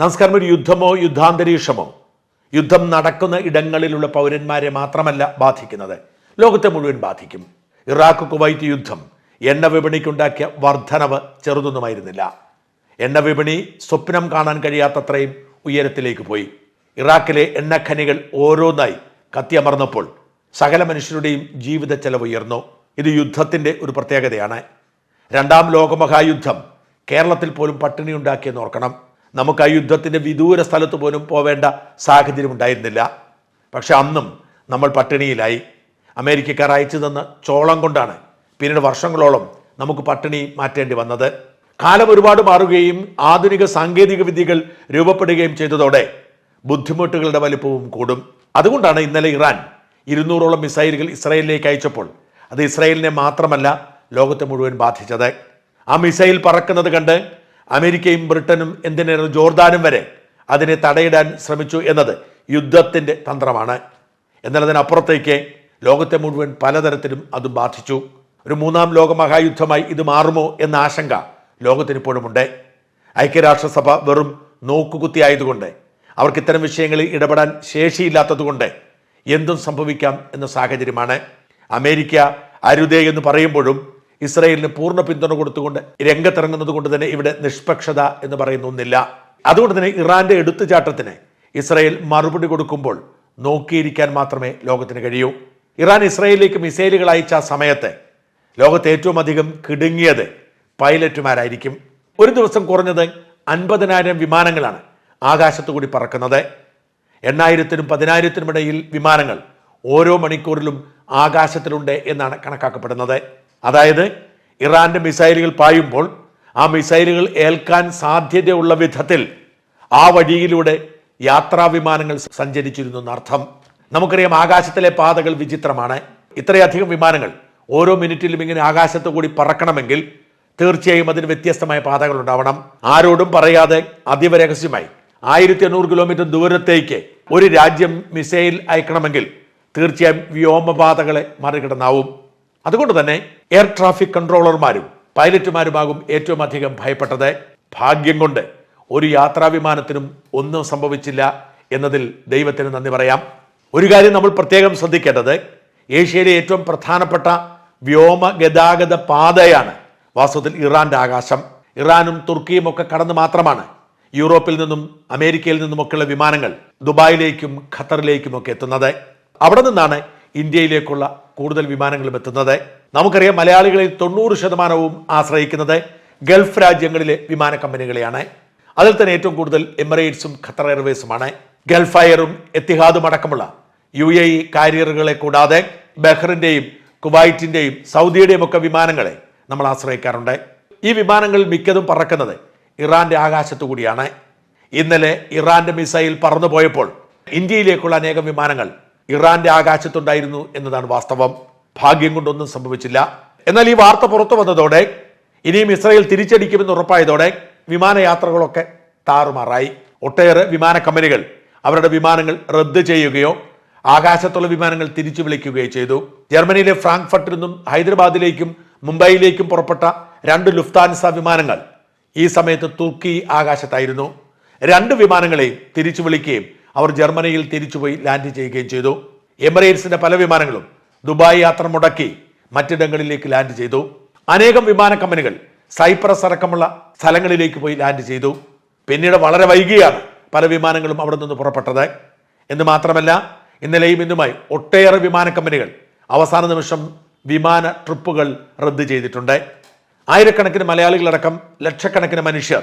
നമസ്കാരം ഒരു യുദ്ധമോ യുദ്ധാന്തരീക്ഷമോ? യുദ്ധം നടക്കുന്ന ഇടങ്ങളിലുള്ള പൗരന്മാരെ മാത്രമല്ല ബാധിക്കുന്നത്. ലോകത്തെ മുഴുവൻ ബാധിക്കും. ഇറാഖ് കുവൈറ്റ് യുദ്ധം. എണ്ണ വിപണിക്കുണ്ടാക്കിയ വർധനവ് ചെറുതൊന്നുമായിരുന്നില്ല. എണ്ണ വിപണി സ്വപ്നം കാണാൻ കഴിയാത്തത്രയും ഉയരത്തിലേക്ക് പോയി. ഇറാഖിലെ എണ്ണഖനികൾ ഓരോന്നായി കത്തിയമർന്നപ്പോൾ സകല മനുഷ്യരുടെയും ജീവിത ചെലവ് ഉയർന്നു. ഇത് യുദ്ധത്തിന്റെ ഒരു പ്രത്യേകതയാണ്. രണ്ടാം ലോകമഹായുദ്ധം കേരളത്തിൽ പോലും പട്ടിണി ഉണ്ടാക്കിയെന്ന് ഓർക്കണം. നമുക്ക് ആ യുദ്ധത്തിന്റെ വിദൂര സ്ഥലത്ത് പോലും പോവേണ്ട സാഹചര്യം ഉണ്ടായിരുന്നില്ല. പക്ഷെ അന്നും നമ്മൾ പട്ടിണിയിലായി. അമേരിക്കക്കാർ അയച്ചു തന്ന ചോളം കൊണ്ടാണ് പിന്നീട് വർഷങ്ങളോളം നമുക്ക് പട്ടിണി മാറ്റേണ്ടി വന്നത്. കാലം ഒരുപാട് മാറുകയും ആധുനിക സാങ്കേതിക വിദ്യകൾ രൂപപ്പെടുകയും ചെയ്തതോടെ ബുദ്ധിമുട്ടുകളുടെ വലിപ്പവും കൂടും. അതുകൊണ്ടാണ് ഇന്നലെ ഇറാൻ ഇരുന്നൂറോളം മിസൈലുകൾ ഇസ്രായേലിലേക്ക് അയച്ചപ്പോൾ അത് ഇസ്രായേലിനെ മാത്രമല്ല ലോകത്തെ മുഴുവൻ ബാധിച്ചത്. ആ മിസൈൽ പറക്കുന്നത് കണ്ട് അമേരിക്കയും ബ്രിട്ടനും എന്തിനേറെ ജോർദാനും വരെ അതിനെ തടയിടാൻ ശ്രമിച്ചു എന്നത് യുദ്ധത്തിന്റെ തന്ത്രമാണ്. എന്നാൽ അതിനപ്പുറത്തേക്ക് ലോകത്തെ മുഴുവൻ പലതരത്തിലും അത് ബാധിച്ചു. ഒരു മൂന്നാം ലോക മഹായുദ്ധമായി ഇത് മാറുമോ എന്ന ആശങ്ക ലോകത്തിന് ഇപ്പോഴുമുണ്ട് ഐക്യരാഷ്ട്രസഭ വെറും നോക്കുകുത്തിയായതുകൊണ്ട് അവർക്ക് ഇത്തരം വിഷയങ്ങളിൽ ഇടപെടാൻ ശേഷിയില്ലാത്തതുകൊണ്ട് എന്തും സംഭവിക്കാം എന്ന സാഹചര്യമാണ്. അമേരിക്ക അരുതേ എന്ന് പറയുമ്പോഴും ഇസ്രയേലിന് പൂർണ പിന്തുണ കൊടുത്തുകൊണ്ട് രംഗത്തിറങ്ങുന്നത് കൊണ്ട് തന്നെ ഇവിടെ നിഷ്പക്ഷത എന്ന് പറയുന്ന ഒന്നില്ല. അതുകൊണ്ട് തന്നെ ഇറാന്റെ എടുത്തുചാട്ടത്തിന് ഇസ്രയേൽ മറുപടി കൊടുക്കുമ്പോൾ നോക്കിയിരിക്കാൻ മാത്രമേ ലോകത്തിന് കഴിയൂ. ഇറാൻ ഇസ്രയേലിലേക്ക് മിസൈലുകൾ അയച്ച സമയത്ത് ലോകത്ത് ഏറ്റവും അധികം കിടുങ്ങിയത് പൈലറ്റുമാരായിരിക്കും. ഒരു ദിവസം കുറഞ്ഞത് അൻപതിനായിരം വിമാനങ്ങളാണ് ആകാശത്തു കൂടി പറക്കുന്നത്. എണ്ണായിരത്തിനും പതിനായിരത്തിനും ഇടയിൽ വിമാനങ്ങൾ ഓരോ മണിക്കൂറിലും ആകാശത്തിലുണ്ട് എന്നാണ് കണക്കാക്കപ്പെടുന്നത്. അതായത് ഇറാന്റെ മിസൈലുകൾ പായുമ്പോൾ ആ മിസൈലുകൾ ഏൽക്കാൻ സാധ്യതയുള്ള വിധത്തിൽ ആ വഴിയിലൂടെ യാത്രാ വിമാനങ്ങൾ സഞ്ചരിച്ചിരുന്നു എന്നർത്ഥം. നമുക്കറിയാം ആകാശത്തിലെ പാതകൾ വിചിത്രമാണ്. ഇത്രയധികം വിമാനങ്ങൾ ഓരോ മിനിറ്റിലും ഇങ്ങനെ ആകാശത്ത് കൂടി പറക്കണമെങ്കിൽ തീർച്ചയായും അതിന് വ്യത്യസ്തമായ പാതകൾ ഉണ്ടാവണം. ആരോടും പറയാതെ അതീവ രഹസ്യമായി ആയിരത്തി എണ്ണൂറ് കിലോമീറ്റർ ദൂരത്തേക്ക് ഒരു രാജ്യം മിസൈൽ അയക്കണമെങ്കിൽ തീർച്ചയായും വ്യോമപാതകളെ മറികടന്നാവും. അതുകൊണ്ട് തന്നെ എയർ ട്രാഫിക് കൺട്രോളർമാരും പൈലറ്റുമാരുമാകും ഏറ്റവും അധികം ഭയപ്പെട്ടത് ഭാഗ്യം കൊണ്ട് ഒരു യാത്രാ വിമാനത്തിനും ഒന്നും സംഭവിച്ചില്ല എന്നതിൽ ദൈവത്തിന് നന്ദി പറയാം. ഒരു കാര്യം നമ്മൾ പ്രത്യേകം ശ്രദ്ധിക്കേണ്ടത് ഏഷ്യയിലെ ഏറ്റവും പ്രധാനപ്പെട്ട വ്യോമ ഗതാഗത പാതയാണ് വാസ്തവത്തിൽ ഇറാന്റെ ആകാശം. ഇറാനും തുർക്കിയും ഒക്കെ കടന്ന് മാത്രമാണ് യൂറോപ്പിൽ നിന്നും അമേരിക്കയിൽ നിന്നുമൊക്കെയുള്ള വിമാനങ്ങൾ ദുബായിലേക്കും ഖത്തറിലേക്കും ഒക്കെ എത്തുന്നത്. അവിടെ നിന്നാണ് ഇന്ത്യയിലേക്കുള്ള കൂടുതൽ വിമാനങ്ങളും എത്തുന്നത്. നമുക്കറിയാം മലയാളികളിൽ തൊണ്ണൂറ് ശതമാനവും ആശ്രയിക്കുന്നത് ഗൾഫ് രാജ്യങ്ങളിലെ വിമാന കമ്പനികളെയാണ്. അതിൽ തന്നെ ഏറ്റവും കൂടുതൽ എമിറേറ്റ്സും ഖത്തർ എയർവേസുമാണ് ഗൾഫ് എയറും എത്തിഹാദും അടക്കമുള്ള യു എ ഇ കാരിയറുകളെ കൂടാതെ ബഹ്റിന്റെയും കുവൈറ്റിന്റെയും സൗദിയുടെയും ഒക്കെ വിമാനങ്ങളെ നമ്മൾ ആശ്രയിക്കാറുണ്ട്. ഈ വിമാനങ്ങൾ മിക്കതും പറക്കുന്നത് ഇറാന്റെ ആകാശത്തു കൂടിയാണ്. ഇന്നലെ ഇറാന്റെ മിസൈൽ പറന്നു പോയപ്പോൾ ഇന്ത്യയിലേക്കുള്ള അനേകം വിമാനങ്ങൾ ഇറാന്റെ ആകാശത്തുണ്ടായിരുന്നു എന്നതാണ് വാസ്തവം. ഭാഗ്യം കൊണ്ടൊന്നും സംഭവിച്ചില്ല. എന്നാൽ ഈ വാർത്ത പുറത്തു വന്നതോടെ ഇനിയും ഇസ്രായേൽ തിരിച്ചടിക്കുമെന്ന് ഉറപ്പായതോടെ വിമാനയാത്രകളൊക്കെ താറുമാറായി. ഒട്ടേറെ വിമാന കമ്പനികൾ അവരുടെ വിമാനങ്ങൾ റദ്ദ് ചെയ്യുകയോ ആകാശത്തുള്ള വിമാനങ്ങൾ തിരിച്ചു വിളിക്കുകയോ ചെയ്തു. ജർമ്മനിയിലെ ഫ്രാങ്ക്ഫർട്ടിൽ നിന്നും ഹൈദരാബാദിലേക്കും മുംബൈയിലേക്കും പുറപ്പെട്ട രണ്ട് ലുഫ്താൻസ വിമാനങ്ങൾ ഈ സമയത്ത് തുർക്കി ആകാശത്തായിരുന്നു. രണ്ട് വിമാനങ്ങളെയും തിരിച്ചു വിളിക്കുകയും അവർ ജർമ്മനിയിൽ തിരിച്ചുപോയി ലാൻഡ് ചെയ്യുകയും ചെയ്തു. എമിറേറ്റ്സിന്റെ പല വിമാനങ്ങളും ദുബായ് യാത്ര മുടക്കി മറ്റിടങ്ങളിലേക്ക് ലാൻഡ് ചെയ്തു. അനേകം വിമാന കമ്പനികൾ സൈപ്രസ് അടക്കമുള്ള സ്ഥലങ്ങളിലേക്ക് പോയി ലാൻഡ് ചെയ്തു. പിന്നീട് വളരെ വൈകിയാണ് പല വിമാനങ്ങളും അവിടെ നിന്ന് പുറപ്പെട്ടത്. എന്ന് മാത്രമല്ല ഇന്നലെയും ഇന്നുമായി ഒട്ടേറെ വിമാന കമ്പനികൾ അവസാന നിമിഷം വിമാന ട്രിപ്പുകൾ റദ്ദ് ചെയ്തിട്ടുണ്ട്. ആയിരക്കണക്കിന് മലയാളികളടക്കം ലക്ഷക്കണക്കിന് മനുഷ്യർ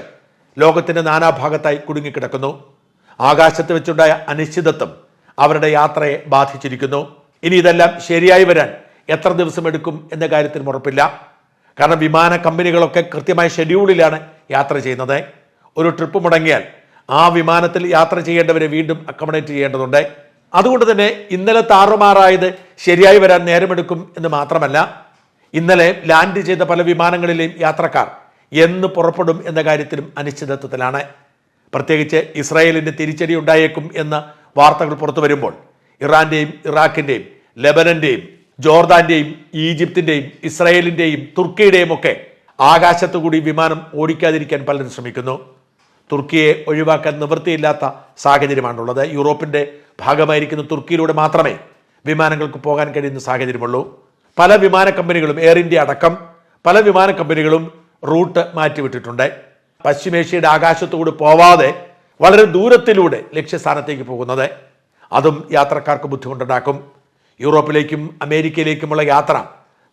ലോകത്തിന്റെ നാനാഭാഗത്തായി കുടുങ്ങിക്കിടക്കുന്നു. ആകാശത്ത് വെച്ചുണ്ടായ അനിശ്ചിതത്വം അവരുടെ യാത്രയെ ബാധിച്ചിരിക്കുന്നു. ഇനി ഇതെല്ലാം ശരിയായി വരാൻ എത്ര ദിവസം എടുക്കും എന്ന കാര്യത്തിൽ ഉറപ്പില്ല. കാരണം വിമാന കമ്പനികളൊക്കെ കൃത്യമായ ഷെഡ്യൂളിലാണ് യാത്ര ചെയ്യുന്നത്. ഒരു ട്രിപ്പ് മുടങ്ങിയാൽ ആ വിമാനത്തിൽ യാത്ര ചെയ്യേണ്ടവരെ വീണ്ടും അക്കോമഡേറ്റ് ചെയ്യേണ്ടതുണ്ട്. അതുകൊണ്ട് തന്നെ ഇന്നലെ താറുമാറായത് ശരിയായി വരാൻ നേരമെടുക്കും എന്ന് മാത്രമല്ല ഇന്നലെ ലാൻഡ് ചെയ്ത പല വിമാനങ്ങളിലെയും യാത്രക്കാർ എന്ന് പുറപ്പെടും എന്ന കാര്യത്തിലും അനിശ്ചിതത്വത്തിലാണ്. പ്രത്യേകിച്ച് ഇസ്രായേലിന്റെ തിരിച്ചടി ഉണ്ടായേക്കും എന്ന വാർത്തകൾ പുറത്തു വരുമ്പോൾ ഇറാന്റെയും ഇറാഖിന്റെയും ലെബനന്റെയും ജോർദാന്റെയും ഈജിപ്തിന്റെയും ഇസ്രായേലിന്റെയും തുർക്കിയുടെയും ഒക്കെ ആകാശത്തുകൂടി വിമാനം ഓടിക്കാതിരിക്കാൻ പലരും ശ്രമിക്കുന്നു. തുർക്കിയെ ഒഴിവാക്കാൻ നിവൃത്തിയില്ലാത്ത സാഹചര്യമാണുള്ളത്. യൂറോപ്പിന്റെ ഭാഗമായിരിക്കുന്ന തുർക്കിയിലൂടെ മാത്രമേ വിമാനങ്ങൾക്ക് പോകാൻ കഴിയുന്ന സാഹചര്യമുള്ളൂ. പല വിമാന കമ്പനികളും എയർ ഇന്ത്യ അടക്കം പല വിമാന കമ്പനികളും റൂട്ട് മാറ്റിവിട്ടിട്ടുണ്ട്. പശ്ചിമേഷ്യയുടെ ആകാശത്തോട് പോവാതെ വളരെ ദൂരത്തിലൂടെ ലക്ഷ്യസ്ഥാനത്തേക്ക് പോകുന്നത് അതും യാത്രക്കാർക്ക് ബുദ്ധിമുട്ടുണ്ടാക്കും. യൂറോപ്പിലേക്കും അമേരിക്കയിലേക്കുമുള്ള യാത്ര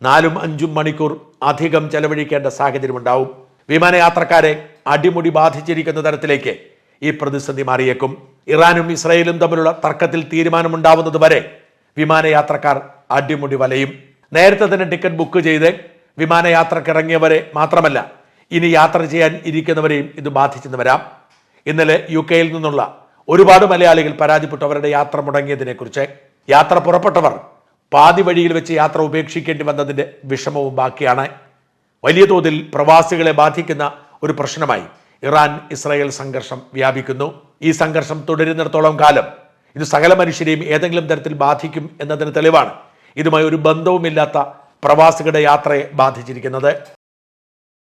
നാലും അഞ്ചും മണിക്കൂർ അധികം ചെലവഴിക്കേണ്ട സാഹചര്യമുണ്ടാവും. വിമാനയാത്രക്കാരെ അടിമുടി ബാധിച്ചിരിക്കുന്ന തരത്തിലേക്ക് ഈ പ്രതിസന്ധി മാറിയേക്കും. ഇറാനും ഇസ്രയേലും തമ്മിലുള്ള തർക്കത്തിൽ തീരുമാനമുണ്ടാവുന്നത് വരെ വിമാനയാത്രക്കാർ അടിമുടി വലയും. നേരത്തെ തന്നെ ടിക്കറ്റ് ബുക്ക് ചെയ്ത് വിമാനയാത്രക്കിറങ്ങിയവരെ മാത്രമല്ല ഇനി യാത്ര ചെയ്യാൻ ഇരിക്കുന്നവരെയും ഇത് ബാധിച്ചെന്ന് വരാം. ഇന്നലെ യു കെയിൽ നിന്നുള്ള ഒരുപാട് മലയാളികൾ പരാതിപ്പെട്ടവരുടെ യാത്ര മുടങ്ങിയതിനെക്കുറിച്ച്. യാത്ര പുറപ്പെട്ടവർ പാതി വഴിയിൽ വെച്ച് യാത്ര ഉപേക്ഷിക്കേണ്ടി വന്നതിന്റെ വിഷമവും ബാക്കിയാണ്. വലിയ തോതിൽ പ്രവാസികളെ ബാധിക്കുന്ന ഒരു പ്രശ്നമായി ഇറാൻ ഇസ്രായേൽ സംഘർഷം വ്യാപിക്കുന്നു. ഈ സംഘർഷം തുടരുന്നിടത്തോളം കാലം ഇത് സകല മനുഷ്യരെയും ഏതെങ്കിലും തരത്തിൽ ബാധിക്കും എന്നതിന് തെളിവാണ്. ഇതുമായി ഒരു ബന്ധവുമില്ലാത്ത പ്രവാസികളുടെ യാത്രയെ ബാധിച്ചിരിക്കുന്നത്.